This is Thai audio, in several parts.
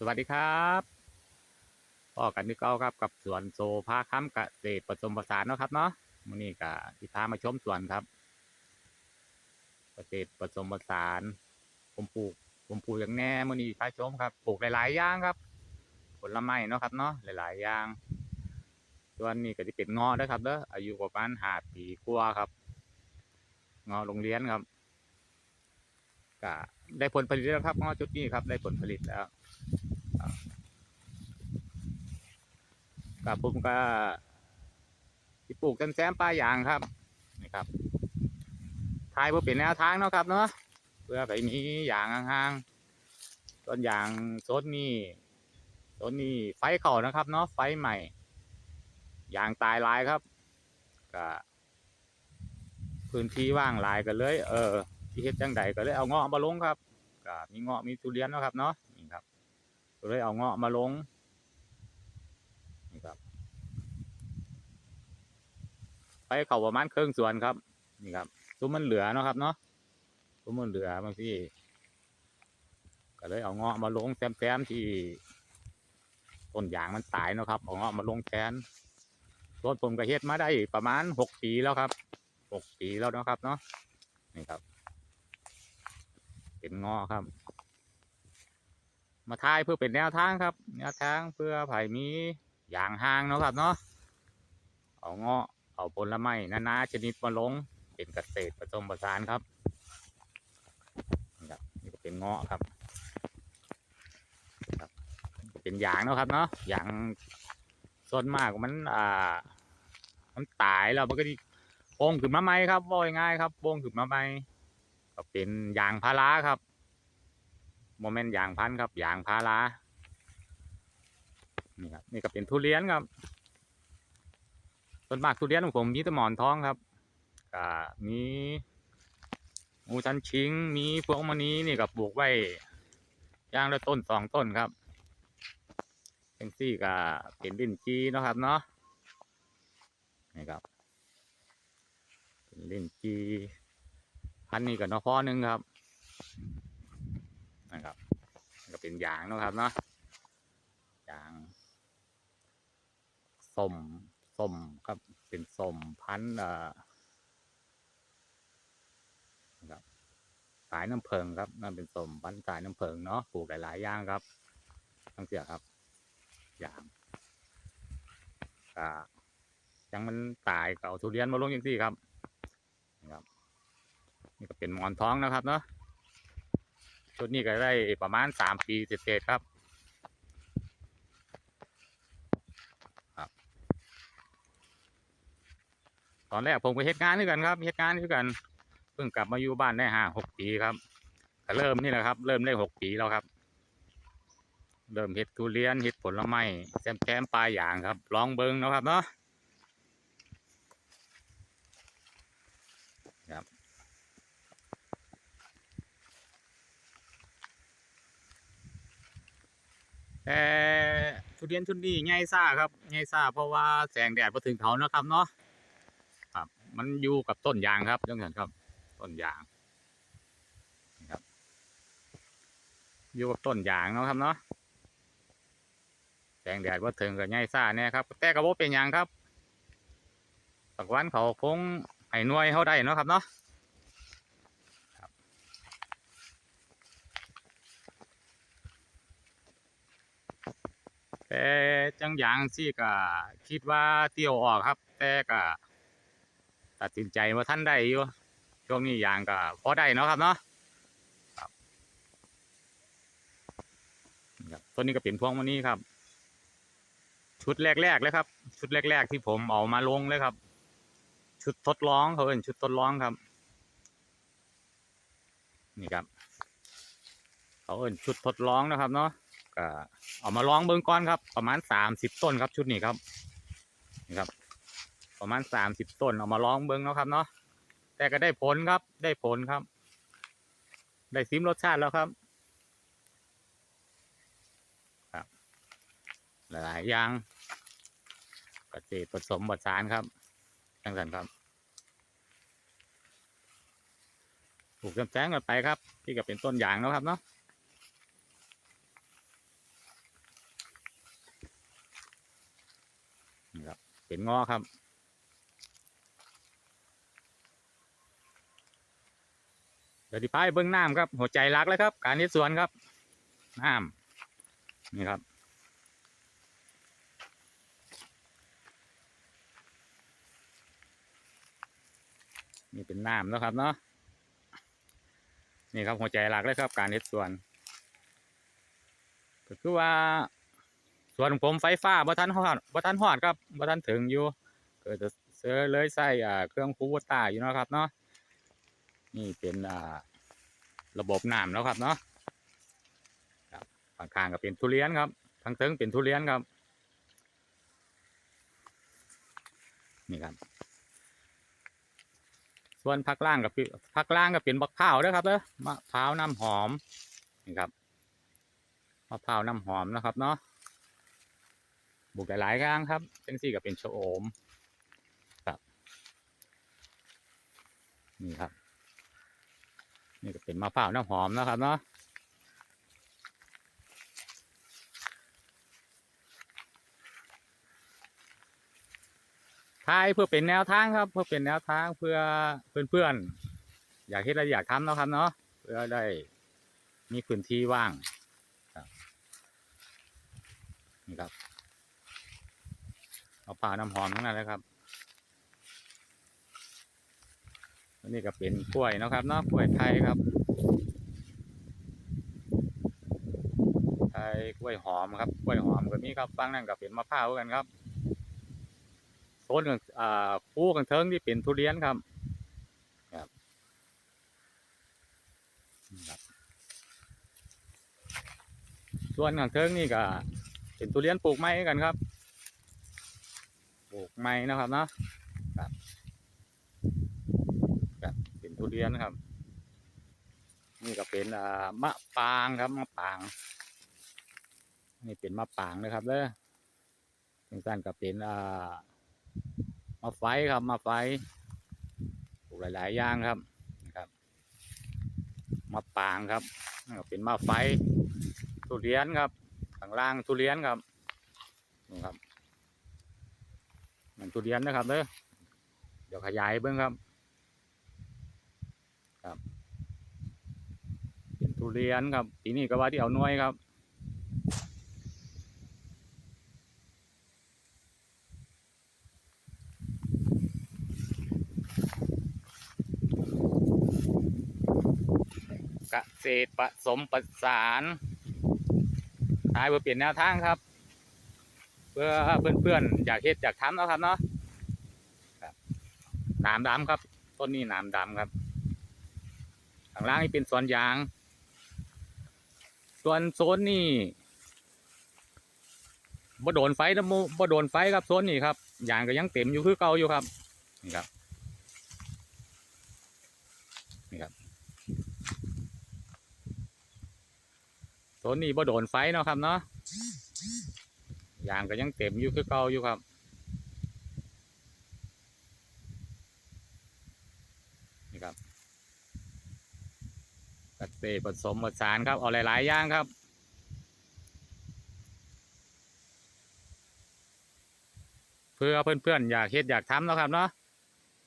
สวัสดีครับพ่อกันที่เก้าครับกับสวนโซพาค้ำเกษตรผสมผสานเนาะครับเนาะมื้อนี้ก็ที่พามาชมสวนครับเกษตรผสมผสาน ผมปลูก ผมปลูกอย่างแน่มื้อนี้พาชมครับ ปลูกหลายๆอย่างครับ ผลไม้เนาะครับเนาะหลายๆอย่างส่วนนี้ก็จะเป็นเงาะนะครับเด้ออายุประมาณห้าปีกว่าครับเงาะโรงเรียนครับก็ได้ผลผลิตแล้วครับเงาะจุดนี้ครับ ได้ผลผลิตแล้ว กับผมก็ที่ปลูกต้นแซมปลายางครับนี่ครับทายเพื่อเป็นแนวทางเนาะครับเนาะเพื่อไปมีอย่างห่างๆต้นอย่างโซนนี้โซนนี้ไฟเข่านะครับ เนาะไฟใหม่อย่างตายลายครับก็พื้นที่ว่างลายกันเลย เออที่เฮ็ดจังใดก็เลยเอาเงาะมาลงครับก็มีเงาะมีทุเรียนเนาะครับเนาะ เลยเอาเงาะมาลงนี่ครับ ไปเขาประมาณครึ่งส่วนครับ นี่ครับซุ้มมันเหลือเนาะครับเนาะซุ้มมันเหลือบางที่ก็เลยเอาเงาะมาลงแซมๆที่ต้นยางมันตายเนาะครับเอาเงาะมาลงแทนรถผมก็เฮ็ดมาได้ประมาณหกปีแล้วครับหกปีแล้วเนาะครับเนาะนี่ครับ เป็นเงาะครับ มาทายเพื่อเป็นแนวทางครับ แนวทางเพื่อไผ่มีอย่างห่างเนาะครับเนาะเอาเงาะเอาผลไม้นานาชนิดมาลงเป็นเกษตรผสมผสานครับนี่ครับนี่ก็เป็นเงาะครับครับ เป็นอย่างเนาะครับเนาะอย่างส่วนมากมันอ่ามันตายแล้วมันก็ดีโป่งขึ้นมาใหมครับว่ายง่ายครับโป่งขึ้นมาใหมก็เป็นยางพาราครับ โมเมนต์ยางพันธุ์ครับยางพารานี่ครับนี่ก็เป็นทุเรียนครับส่วนมากทุเรียนของผมมีต่หมอนทองครับก็มีมูชันชิง มีพวงมณีนี่กับปลูกไว้ย่างละต้นสองต้นครับเป็นซี่ก็เป็นลิ้นจีนะครับเนาะนี่ครับเป็นลิ้นจีพันธุ์นี้กับนอพอหนึ่งครับ นะครับก็เป็นยางนะครับเนาะยางส้มส้มครับเป็นส้มพันธุ์อ่อนะครับสายน้ำเพิงครับนั่นเป็นส้มพันธุ์สายน้ำเพิงเนาะปลูกหลายๆอย่างครับทั้งเสียครับอย่างยังมันตายก็เอาทุเรียนมาลงอย่างที่ครับนะครับ นี่ก็เป็นหมอนท้องนะครับเนาะ ชุดนี้ก็ได้ประมาณสามปีเศษๆครับตอนแรกผมก็เฮ็ดงานด้วยกันครับเฮ็ดงานด้วยกัน เพิ่งกลับมาอยู่บ้านได้ห้าหกปีครับก็เริ่มนี่แหละครับ เริ่มได้หกปีแล้วครับ เริ่มเฮ็ดทุเรียนเฮ็ดผลไม้แซมแซมปลายอย่างครับ ลองเบิ้งนะครับเนาะ แต่ทุเรียนชุดนี้ใหญ่ซ่าครับใหญ่ซ่าเพราะว่าแสงแดดพอถึงเขานะครับเนาะครับ มันอยู่กับต้นยางครับจังสันครับ ต้นยางนะครับ อยู่กับต้นยางเนาะครับเนาะแสงแดดว่าถึงกับไงซ่าแน่ครับ แต่กระโบเป็นยางครับสักวันเขาคงให้หน่วยเขาได้เนาะครับเนาะครับ แต่จังยางซี่ก็คิดว่าเตี้ยวออกครับ แต่ก็ตัดสินใจว่าท่านได้อยู่ช่วงนี้ยางก็พอได้เนาะครับเนาะครับต้นนี้ก็เป็นพวงมันนี้ครับ ชุดแรกๆเลยครับ ชุดแรก ๆ ที่ผมเอามาลงเลยครับ ชุดทดลองเขาเป็นชุดทดลองครับ นี่ครับ เขาเป็นชุดทดลองนะครับเนาะ ก็เอามาลองเบิ้งก่อนครับ ประมาณสามสิบต้นครับชุดนี้ครับนี่ครับ ประมาณสามสิบต้นเอามาลองเบิ้งเนาะครับเนาะแต่ก็ได้ผลครับ ได้ผลครับ ได้ซิมรสชาติแล้วครับครับหลายๆอย่างเกษตรผสมผสานครับจังสันครับปลูกแซมๆกันไปครับที่ก็เป็นต้นยางแล้วครับเนาะ เป็นงอครับ เดี๋ยวที่พายเบิ้องน้ำครับ หัวใจรักเลยครับ การเฮ็ดสวนครับน้ำนี่ครับนี่เป็นน้ำแล้วครับเนาะนี่ครับหัวใจหลักเลยครับการเฮ็ดสวน ก็คือว่า ส่วนผมไฟฟ้าบ่ทันฮอดบ่ทันฮอดครับบ่ทันถึงอยู่ก็จะเสือเลยใส่อ่าเครื่องคูโบต้าอยู่นะครับเนาะนี่เป็นอ่าระบบน้ำแล้วครับเนาะครับข้างก็เป็นทุเรียนครับทางเทิงเป็นทุเรียนครับ นี่ครับ ส่วนภาคล่างกับภาคล่างก็เป็นบักพร้าวด้อครับเด้อมะพร้าวน้ำหอมนี่ครับมะพร้าวน้ำหอมนะครับเนาะ บุกหลายๆอย่างครับจังซี่ก็เป็นชโอมครับนี่ครับ นี่ก็เป็นมะพร้าวน้ำหอมนะครับเนาะทายเพื่อเป็นแนวทางครับ เพื่อเป็นแนวทางเพื่อเพื่อนๆอยากเฮ็ดอะไรอยากทำเนาะครับเนาะเพื่อได้มีพื้นที่ว่างนี่ครับ มะพร้าวน้ำหอมทั้งนั้นเลยครับอันนี้ก็เป็นกล้วยนะครับนาะกล้วยไทยครับไทยกล้วยหอมครับกล้วยหอมก็มีครับฟังนั่นก็เป็นมะพร้าวกันครับโซนของอ่าคู่กันเทิงที่เป็นทุเรียนครับครับนี่ครับส่วนของเทิงนี่ก็เป็นทุเรียนปลูกไม้กันครับ ปลูกไม้นะครับเนาะครับครับเป็นทุเรียนครับ นี่ก็เป็นอ่ามะปางครับมะปาง นี่เป็นมะปางนะครับเด้อทางด้านก็เป็นอ่ามาไฟครับมาไฟปลูกหลาย ๆ อย่างครับนะครับมาปางครับนั่ก็เป็นมาไฟทุเรียนครับข้างล่างทุเรียนครับนี่ครับ มันทุเรียนนะครับเด้อเดี๋ยวขยายเบิ้งครับ ครับเป็นทุเรียนครับปีนี้ก็ว่าที่เอาน่วยครับเกษตรผสมประสานทายเพื่อเปลี่ยนแนวทางครับ พื่อเพื่อนๆอยากเฮ็ดอยากทำเนาะครับเนาะครับหนามดำครับ ต้นนี้หนามดำครับข้างล่างนี่เป็นสวนยาง ส่วนโซนนี่บ่โดนไฟนะโมบ่โดนไฟครับโซนนี้ครับยางก็ยังเต็มอยู่คือเก่าอยู่ครับนี่ครับนี่ครับโซนนี้บ่โดนไฟเนาะครับเนาะ ยางก็ยังเต็มอยู่คือเก่าอยู่ครับนี่ครับเกษตรผสมผสานครับเอาหลายๆอย่างครับเพื่อเพื่อนๆอยากเฮ็ดอยากทำเนาะครับเนาะ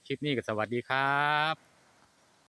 คลิปนี้ก็สวัสดีครับ